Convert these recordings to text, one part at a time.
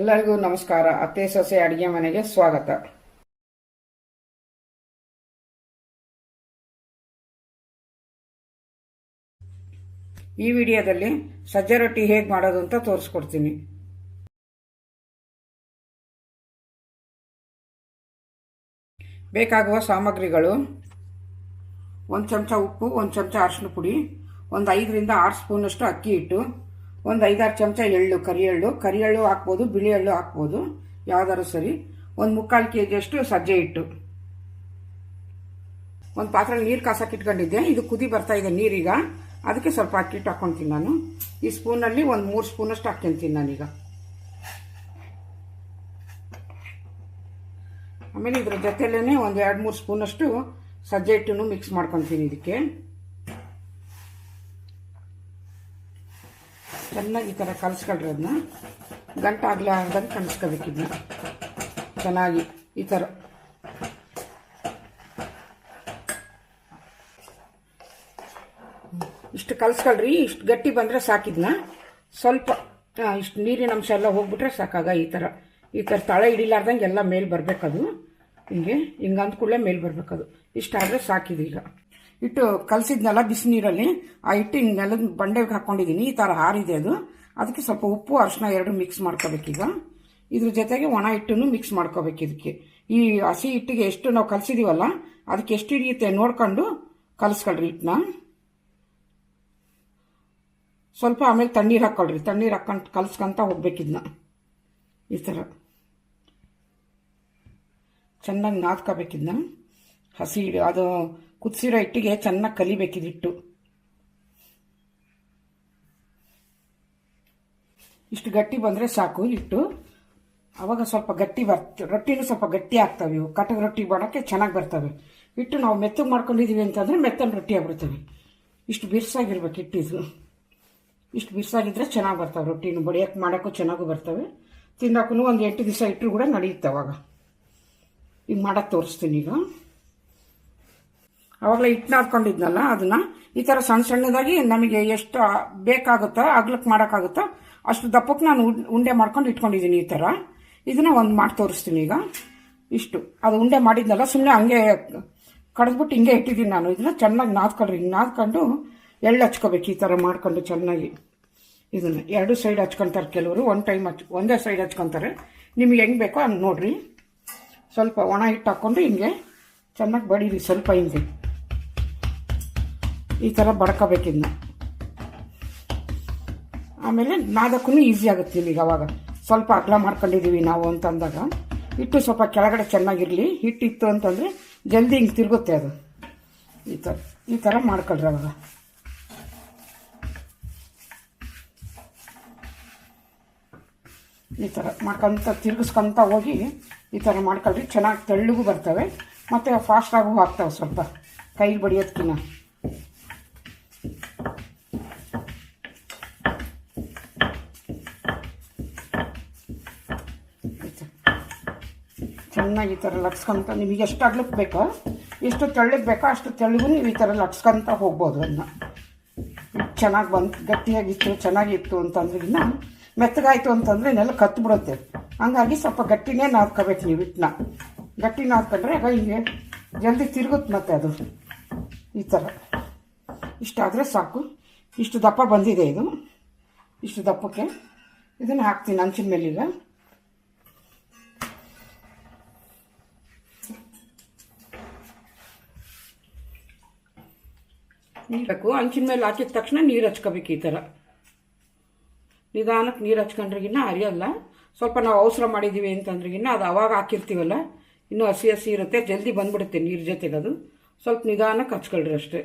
ಎಲ್ಲರಿಗೂ ನಮಸ್ಕಾರ. ಅತ್ತೆ, ಸೊಸೆ, ಅಡಿಗೆ ಮನೆಗೆ ಸ್ವಾಗತ. ಈ ವಿಡಿಯೋದಲ್ಲಿ ಸಜ್ಜೆ ರೊಟ್ಟಿ ಹೇಗೆ ಮಾಡೋದು ಅಂತ ತೋರಿಸ್ಕೊಡ್ತೀನಿ. ಬೇಕಾಗುವ ಸಾಮಗ್ರಿಗಳು, ಒಂದು ಚಮಚ ಉಪ್ಪು, ಒಂದು ಚಮಚ ಅರಿಶಿನ ಪುಡಿ, ಒಂದು ಐದರಿಂದ ಆರು ಸ್ಪೂನಷ್ಟು ಅಕ್ಕಿ ಹಿಟ್ಟು ಒಂದು ಐದಾರು ಚಮಚ ಎಳ್ಳು ಕರಿ ಎಳ್ಳು ಕರಿ ಎಳ್ಳು ಹಾಕ್ಬೋದು ಬಿಳಿ ಎಳ್ಳು ಹಾಕ್ಬೋದು. ಯಾವ್ದಾದ್ರು ಸರಿ. ಒಂದು ಮುಕ್ಕಾಲು ಕೆ ಜಿಯಷ್ಟು ಸಜ್ಜೆ ಹಿಟ್ಟು. ಒಂದು ಪಾತ್ರೆ ನೀರು ಕಾಸಕ್ಕೆ ಇಟ್ಕೊಂಡಿದ್ದೆ. ಇದು ಕುದಿ ಬರ್ತಾ ಇದೆ ನೀರೀಗ. ಅದಕ್ಕೆ ಸ್ವಲ್ಪ ಅಕ್ಕಿ ಹಿಟ್ಟು ಹಾಕ್ಕೊತೀನಿ ನಾನು. ಈ ಸ್ಪೂನಲ್ಲಿ ಒಂದು ಮೂರು ಸ್ಪೂನಷ್ಟು ಹಾಕ್ಕೊಂತೀನಿ ನಾನೀಗ. ಆಮೇಲೆ ಇದ್ರ ಜೊತೆಲೇ ಒಂದು ಎರಡು ಮೂರು ಸ್ಪೂನಷ್ಟು ಸಜ್ಜೆ ಹಿಟ್ಟನ್ನು ಮಿಕ್ಸ್ ಮಾಡ್ಕೊತೀನಿ ಇದಕ್ಕೆ. ಚೆನ್ನಾಗಿ ಈ ಥರ ಕಲಿಸ್ಕೊಳ್ರಿ ಅದನ್ನ. ಗಂಟು ಆಗ್ಲಾರ್ದಂಗೆ ಕಲಿಸ್ಕೋಬೇಕು ಚೆನ್ನಾಗಿ ಈ ಥರ. ಇಷ್ಟು ಕಲಿಸ್ಕೊಳ್ರಿ, ಇಷ್ಟು ಗಟ್ಟಿ ಬಂದರೆ ಸಾಕಿದ್ನ ಸ್ವಲ್ಪ ಇಷ್ಟು ನೀರಿನ ಅಂಶ ಎಲ್ಲ ಹೋಗ್ಬಿಟ್ರೆ ಸಾಕಾಗ ಈ ಥರ. ಈ ಥರ ತಳ ಹಿಡಿಲಾರ್ದಂಗೆ ಎಲ್ಲ ಮೇಲೆ ಬರಬೇಕದು. ಹಿಂಗೆ ಹಿಂಗೆ ಅಂದ್ಕೂಡಲೇ ಮೇಲೆ ಬರಬೇಕದು. ಇಷ್ಟಾದರೆ ಸಾಕಿದೆ ಕಲಸಿದ್ನೆಲ್ಲ ಬಿಸಿ ಬಿಸಿನೀರಲ್ಲಿ ಆ ಹಿಟ್ಟು ಹಿಂಗೆ ನೆಲದ ಬಂಡೆಗೆ ಹಾಕ್ಕೊಂಡಿದ್ದೀನಿ ಈ ಥರ ಹಾರಿದೆ ಅದು. ಅದಕ್ಕೆ ಸ್ವಲ್ಪ ಉಪ್ಪು, ಅರಿಶಿನ ಎರಡು ಮಿಕ್ಸ್ ಮಾಡ್ಕೋಬೇಕೀಗ ಇದ್ರ ಜೊತೆಗೆ ಒಣ ಹಿಟ್ಟನ್ನು ಮಿಕ್ಸ್ ಮಾಡ್ಕೋಬೇಕು ಇದಕ್ಕೆ. ಈ ಹಸಿ ಹಿಟ್ಟಿಗೆ ಎಷ್ಟು ನಾವು ಕಲಸಿದೀವಲ್ಲ, ಅದಕ್ಕೆ ಎಷ್ಟು ಹಿಡಿಯುತ್ತೆ ನೋಡ್ಕೊಂಡು ಕಲಸ್ಕೊಳ್ರಿ ಹಿಟ್ಟನ್ನ. ಸ್ವಲ್ಪ ಆಮೇಲೆ ತಣ್ಣೀರು ಹಾಕ್ಕೊಳ್ರಿ ತಣ್ಣೀರು ಹಾಕೊಂಡು ಕಲಸ್ಕೊಂತ ಹೋಗ್ಬೇಕಿದ್ನ ಈ ಥರ ಚೆನ್ನಾಗಿ ನಾದ್ಕೋಬೇಕಿದ್ನ ಹಸಿ ಅದು ಕುದಿಸಿರೋ ಹಿಟ್ಟಿಗೆ ಚೆನ್ನಾಗಿ ಕಲಿಬೇಕಿದಿಟ್ಟು. ಇಷ್ಟು ಗಟ್ಟಿ ಬಂದರೆ ಸಾಕು ಹಿಟ್ಟು. ಅವಾಗ ಸ್ವಲ್ಪ ಗಟ್ಟಿ ಬರ್ತ, ರೊಟ್ಟಿನೂ ಸ್ವಲ್ಪ ಗಟ್ಟಿ ಆಗ್ತವೆ ಇವು. ಕಟಕ್ ರೊಟ್ಟಿ ಮಾಡೋಕ್ಕೆ ಚೆನ್ನಾಗಿ ಬರ್ತವೆ. ಹಿಟ್ಟು ನಾವು ಮೆತ್ತಗೆ ಮಾಡ್ಕೊಂಡಿದ್ದೀವಿ ಅಂತಂದರೆ ಮೆತ್ತನ ರೊಟ್ಟಿ ಆಗ್ಬಿಡ್ತವೆ. ಇಷ್ಟು ಬಿರ್ಸಾಗಿರ್ಬೇಕು ಹಿಟ್ಟಿದು ಇಷ್ಟು ಬಿರ್ಸಾಗಿದ್ರೆ ಚೆನ್ನಾಗಿ ಬರ್ತವೆ ರೊಟ್ಟಿನೂ. ಬಡಿಯೋಕೆ ಮಾಡೋಕ್ಕೂ ಚೆನ್ನಾಗೂ ಬರ್ತವೆ. ತಿನ್ನೋಕ್ಕೂ ಒಂದು ಎಂಟು ದಿವಸ ಇಟ್ಟರು ಕೂಡ ನಡೆಯುತ್ತೆ ಅವಾಗ. ಈಗ ಮಾಡೋಕ್ಕೆ ತೋರಿಸ್ತೀನಿ ಈಗ. ಅವಾಗಲೇ ಹಿಟ್ಟು ನಾದ್ಕೊಂಡಿದ್ನಲ್ಲ ಅದನ್ನ. ಈ ಥರ ಸಣ್ಣ ಸಣ್ಣದಾಗಿ ನಮಗೆ ಎಷ್ಟು ಬೇಕಾಗುತ್ತೋ ಅಗ್ಲಕ್ಕೆ ಮಾಡೋಕ್ಕಾಗುತ್ತೋ ಅಷ್ಟು ದಪ್ಪಕ್ಕೆ ನಾನು ಉಂಡೆ ಮಾಡ್ಕೊಂಡು ಇಟ್ಕೊಂಡಿದ್ದೀನಿ ಈ ಥರ ಇದನ್ನ ಒಂದು ಮಾಡಿ ತೋರಿಸ್ತೀನಿ ಈಗ. ಇಷ್ಟು. ಅದು ಉಂಡೆ ಮಾಡಿದ್ನಲ್ಲ ಸುಮ್ಮನೆ ಹಂಗೆ ಕಡ್ದ್ಬಿಟ್ಟು ಹಿಂಗೆ ಇಟ್ಟಿದ್ದೀನಿ ನಾನು. ಇದನ್ನ ಚೆನ್ನಾಗಿ ನಾದ್ಕೊಳ್ರಿ ಹಿಂಗೆ ನಾದ್ಕೊಂಡು ಎಳ್ಳು ಹಚ್ಕೋಬೇಕು ಈ ಥರ ಮಾಡ್ಕೊಂಡು ಚೆನ್ನಾಗಿ. ಇದನ್ನು. ಎರಡು ಸೈಡ್ ಹಚ್ಕೊತಾರೆ ಕೆಲವರು. ಒಂದು ಟೈಮ್ ಹಚ್, ಒಂದೇ ಸೈಡ್ ಹಚ್ಕೊತಾರೆ. ನಿಮ್ಗೆ ಹೆಂಗೆ ಬೇಕೋ ಹಂಗೆ ನೋಡ್ರಿ. ಸ್ವಲ್ಪ ಒಣ ಹಿಟ್ಟು ಹಾಕ್ಕೊಂಡು ಹಿಂಗೆ ಚೆನ್ನಾಗಿ ಬಡೀರಿ ಸ್ವಲ್ಪ ಹಿಂಗೆ. ಈ ಥರ ಬಡ್ಕೋಬೇಕಿದ್ನ. ಆಮೇಲೆ ನಾದಕ್ಕೂ ಈಸಿ ಆಗುತ್ತೆ ನಿಮಗೆ ಅವಾಗ. ಸ್ವಲ್ಪ ಅಗಲ ಮಾಡ್ಕೊಂಡಿದ್ದೀವಿ ನಾವು ಅಂತಂದಾಗ. ಹಿಟ್ಟು ಸ್ವಲ್ಪ ಕೆಳಗಡೆ ಚೆನ್ನಾಗಿರಲಿ. ಹಿಟ್ಟಿತ್ತು ಅಂತಂದರೆ ಜಲ್ದಿ ಹಿಂಗೆ ತಿರುಗುತ್ತೆ ಅದು. ಈ ಥರ ಈ ಥರ ಮಾಡ್ಕೊಳ್ರಿ ಅವಾಗ. ಈ ಥರ ಮಾಡ್ಕೊಂತ, ತಿರುಗಿಸ್ಕೊಂತ ಹೋಗಿ ಈ ಥರ ಮಾಡ್ಕೊಳ್ರಿ. ಚೆನ್ನಾಗಿ ತೆಳ್ಳಗೂ ಬರ್ತವೆ. ಮತ್ತು ಫಾಸ್ಟಾಗೂ ಆಗ್ತವೆ ಸ್ವಲ್ಪ. ಕೈಲಿ ಬಡಿಯೋದಕ್ಕಿಂತ ಚೆನ್ನಾಗಿ ಈ ಥರ ಲಟ್ಸ್ಕೊಂತ ನಿಮಗೆ ಎಷ್ಟು ಅಗ್ಲಕ್ಕೆ ಬೇಕೋ ಎಷ್ಟು ತೆಳ್ಳಗೆ ಬೇಕೋ ಅಷ್ಟು ತೆಳ್ಳಗೂ ನೀವು ಈ ಥರ ಲಟ್ಸ್ಕೊಂತ ಹೋಗ್ಬೋದು ಅದನ್ನ. ಚೆನ್ನಾಗಿ ಬಂತು ಗಟ್ಟಿಯಾಗಿತ್ತು, ಚೆನ್ನಾಗಿತ್ತು ಅಂತಂದ್ರಿಗಿನ್ನ ಮೆತ್ತಗಾಯಿತು ಅಂತಂದರೆ ನೆಲ ಕತ್ತು ಬಿಡುತ್ತೆ ಹಂಗಾಗಿ ಸ್ವಲ್ಪ ಗಟ್ಟಿನೇ ನಾದ್ಕೋಬೇಕು ನೀವು ಹಿಟ್ಟನ್ನ ಗಟ್ಟಿ ನಾದ್ಕೊಂಡ್ರೆ ಆಗ ಹಿಂಗೆ ಜಲ್ದಿ ತಿರುಗುತ್ತೆ ಮತ್ತೆ ಅದು. ಈ ಥರ. ಇಷ್ಟಾದರೆ ಸಾಕು. ಇಷ್ಟು ದಪ್ಪ ಬಂದಿದೆ ಇದು. ಇಷ್ಟು ದಪ್ಪಕ್ಕೆ ಇದನ್ನು ಹಾಕ್ತೀನಿ ಹಂಚಿನ ಮೇಲೀಗ ನೀರಬೇಕು ಹಂಚಿನ ಮೇಲೆ ಹಾಕಿದ ತಕ್ಷಣ ನೀರು ಹಚ್ಕೋಬೇಕು ಈ ಥರ ನಿಧಾನಕ್ಕೆ ನೀರು ಹಚ್ಕೊಂಡ್ರಿಗಿನ್ನ ಅರಿಯಲ್ಲ ಸ್ವಲ್ಪ ನಾವು ಅವಸರ ಮಾಡಿದ್ದೀವಿ ಅಂತಂದ್ರಿಗಿನ್ನ ಅದು ಅವಾಗ ಹಾಕಿರ್ತೀವಲ್ಲ, ಇನ್ನೂ ಹಸಿ ಹಸಿ ಇರುತ್ತೆ. ಜಲ್ದಿ ಬಂದ್ಬಿಡುತ್ತೆ ನೀರು ಜೊತೆಗೆ ಅದು. ಸ್ವಲ್ಪ ನಿಧಾನಕ್ಕೆ ಹಚ್ಕೊಳ್ರಿ ಅಷ್ಟೇ.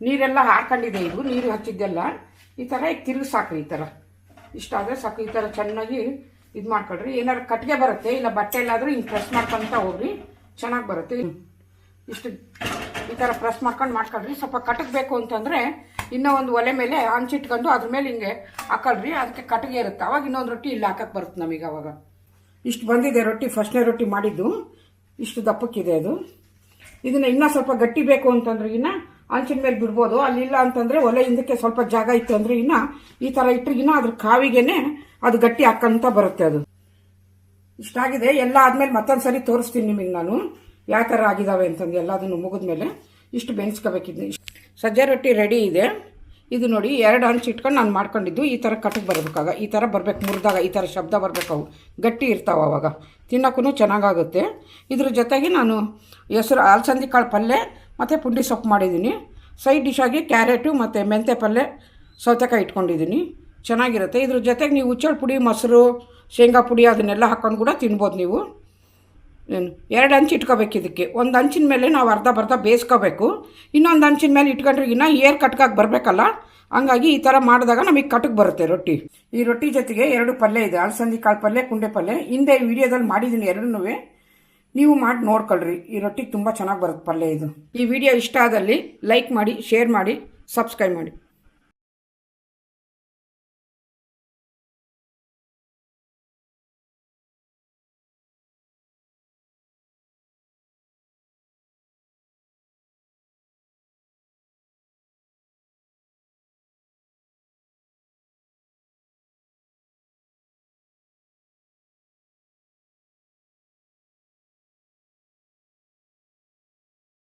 ನೀರೆಲ್ಲ ಹಾಕೊಂಡಿದೆ ಇದು. ನೀರು ಹಚ್ಚಿದ್ದೆಲ್ಲ. ಈ ಥರ ಈಗ ತಿರುಗಿಸಾಕ್ರಿ ಸಾಕು ಈ ಥರ ಇಷ್ಟಾದರೆ ಸಾಕು. ಈ ಥರ ಚೆನ್ನಾಗಿ ಇದು ಮಾಡ್ಕೊಳ್ರಿ. ಏನಾದ್ರು ಕಟ್ಟಿಗೆ ಬರುತ್ತೆ, ಇಲ್ಲ ಬಟ್ಟೆ ಎಲ್ಲಾದರೂ ಹಿಂಗೆ ಪ್ರೆಸ್ ಮಾಡ್ಕೊಂತ ಹೋಗ್ರಿ, ಚೆನ್ನಾಗಿ ಬರುತ್ತೆ. ಇಷ್ಟು ಈ ಥರ ಪ್ರೆಸ್ ಮಾಡ್ಕೊಂಡು ಮಾಡ್ಕೊಳ್ರಿ. ಸ್ವಲ್ಪ ಕಟಕ್ಬೇಕು ಅಂತಂದರೆ ಇನ್ನೂ ಒಂದು ಒಲೆ ಮೇಲೆ ಹಂಚಿಟ್ಕೊಂಡು ಅದ್ರ ಮೇಲೆ ಹಿಂಗೆ ಹಾಕೊಳ್ರಿ. ಅದಕ್ಕೆ ಕಟ್ಟಿಗೆ ಇರುತ್ತೆ. ಅವಾಗ ಇನ್ನೊಂದು ರೊಟ್ಟಿ ಇಲ್ಲಿ ಹಾಕಕ್ಕೆ ಬರುತ್ತೆ ನಮಗೆ ಅವಾಗ. ಇಷ್ಟು ಬಂದಿದೆ ರೊಟ್ಟಿ, ಫಸ್ಟ್ನೇ ರೊಟ್ಟಿ ಮಾಡಿದ್ದು. ಇಷ್ಟು ದಪ್ಪಕ್ಕಿದೆ ಅದು. ಇದನ್ನು ಇನ್ನೂ ಸ್ವಲ್ಪ ಗಟ್ಟಿ ಬೇಕು ಅಂತಂದ್ರೆ ಇನ್ನ ಹಂಚಿನ ಮೇಲೆ ಬಿಡ್ಬೋದು. ಅಲ್ಲಿಲ್ಲ ಅಂತಂದರೆ ಒಲೆ ಹಿಂದಕ್ಕೆ ಸ್ವಲ್ಪ ಜಾಗ ಇತ್ತು ಅಂದರೆ ಇನ್ನು ಈ ಥರ ಇಟ್ಟರೆ ಇನ್ನು ಅದ್ರ ಕಾವಿಗೆನೆ ಅದು ಗಟ್ಟಿ ಹಾಕಂತ ಬರುತ್ತೆ ಅದು. ಇಷ್ಟಾಗಿದೆ. ಎಲ್ಲ ಆದ್ಮೇಲೆ ಮತ್ತೊಂದು ಸರಿ ತೋರಿಸ್ತೀನಿ ನಿಮಗೆ ನಾನು. ಯಾವ ಥರ ಆಗಿದಾವೆ ಅಂತಂದು ಎಲ್ಲದನ್ನು ಮುಗಿದ್ಮೇಲೆ ಇಷ್ಟು ಬೆನ್ಸ್ಕೋಬೇಕಿದ್ದೆ ಸಜ್ಜೆ ರೊಟ್ಟಿ ರೆಡಿ ಇದೆ. ಇದು ನೋಡಿ ಎರಡು ಹಂಚು ಇಟ್ಕೊಂಡು ನಾನು ಮಾಡ್ಕೊಂಡಿದ್ದು. ಈ ಥರ ಕಟ್ಟಿಗೆ ಬರಬೇಕಾಗ. ಈ ಥರ ಬರ್ಬೇಕು, ಮುರಿದಾಗ ಈ ಥರ ಶಬ್ದ ಬರಬೇಕು. ಅವು ಗಟ್ಟಿ ಇರ್ತಾವೆ ಅವಾಗ. ತಿನ್ನೋಕ್ಕೂ ಚೆನ್ನಾಗಾಗುತ್ತೆ. ಇದ್ರ ಜೊತೆಗೆ ನಾನು ಹೆಸರು ಅಲಸಂದಿ ಕಾಳು ಪಲ್ಯ ಮತ್ತು ಪುಂಡಿ ಸೊಪ್ಪು ಮಾಡಿದ್ದೀನಿ. ಸೈಡ್ ಡಿಶ್ ಆಗಿ ಕ್ಯಾರೆಟು, ಮತ್ತು ಮೆಂತ್ಯ ಪಲ್ಯ ಸೌತೆಕಾಯಿ ಇಟ್ಕೊಂಡಿದ್ದೀನಿ. ಚೆನ್ನಾಗಿರುತ್ತೆ. ಇದ್ರ ಜೊತೆಗೆ ನೀವು ಹುಚ್ಚಳ ಪುಡಿ, ಮೊಸರು, ಶೇಂಗಾ ಪುಡಿ ಅದನ್ನೆಲ್ಲ ಹಾಕ್ಕೊಂಡು ಕೂಡ ತಿನ್ಬೋದು ನೀವು. ಏನು, ಎರಡು ಹಂಚು ಇಟ್ಕೋಬೇಕು ಇದಕ್ಕೆ. ಒಂದು ಅಂಚಿನ ಮೇಲೆ ನಾವು ಅರ್ಧ ಬರ್ಧ ಬೇಯಿಸ್ಕೋಬೇಕು. ಇನ್ನೊಂದು ಹಂಚಿನ ಮೇಲೆ ಇಟ್ಕೊಂಡ್ರೆ ಇನ್ನೂ ಏರ್ ಕಟ್ಕಾಗಿ ಬರಬೇಕಲ್ಲ? ಹಂಗಾಗಿ ಈ ಥರ ಮಾಡಿದಾಗ ನಮಗೆ ಕಟಕ್ ಬರುತ್ತೆ ರೊಟ್ಟಿ. ಈ ರೊಟ್ಟಿ ಜೊತೆಗೆ ಎರಡು ಪಲ್ಯ ಇದೆ. ಅಲಸಂದಿ ಕಾಳು ಪಲ್ಯ, ಕುಂಡೆ ಪಲ್ಯ. ಹಿಂದೆ ವಿಡಿಯೋದಲ್ಲಿ ಮಾಡಿದ್ದೀನಿ ಎರಡನ್ನೂ ನೀವು ಮಾಡಿ ನೋಡ್ಕೊಳ್ರಿ. ಈ ರೊಟ್ಟಿ ತುಂಬ ಚೆನ್ನಾಗಿ ಬರುತ್ತೆ ಪಲ್ಯ ಇದು. ಈ ವಿಡಿಯೋ ಇಷ್ಟ ಆದಲ್ಲಿ ಲೈಕ್ ಮಾಡಿ, ಶೇರ್ ಮಾಡಿ, ಸಬ್ಸ್ಕ್ರೈಬ್ ಮಾಡಿ.